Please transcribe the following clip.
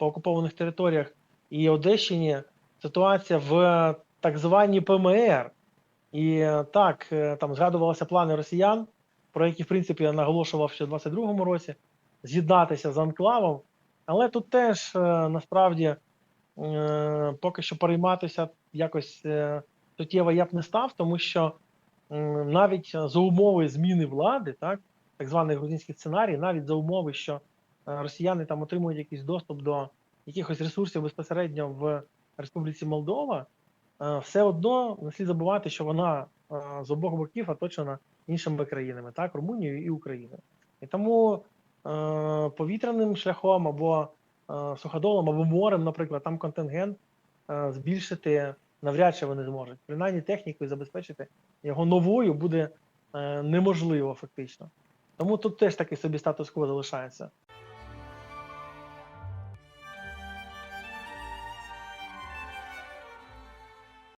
по окупованих територіях і Одещині ситуація в так званій ПМР. І е, так, е, там згадувалися плани росіян, про які, в принципі, я наголошував ще в 22-му році, з'єднатися з анклавом. Але тут теж е, насправді е, поки що перейматися якось е, суттєво я б не став, тому що навіть за умови зміни влади, так, так званий грузинський сценарій, навіть за умови, що е, росіяни там отримують якийсь доступ до якихось ресурсів безпосередньо в Республіці Молдова, е, все одно не слід забувати, що вона е, з обох боків оточена іншими країнами, так, Румунією і Україною. І тому е, повітряним шляхом або е, суходолом, або морем, наприклад, там контингент е, збільшити навряд чи вони зможуть. Принаймні технікою забезпечити його новою буде е, неможливо фактично. Тому тут теж такий собі статус-кво залишається.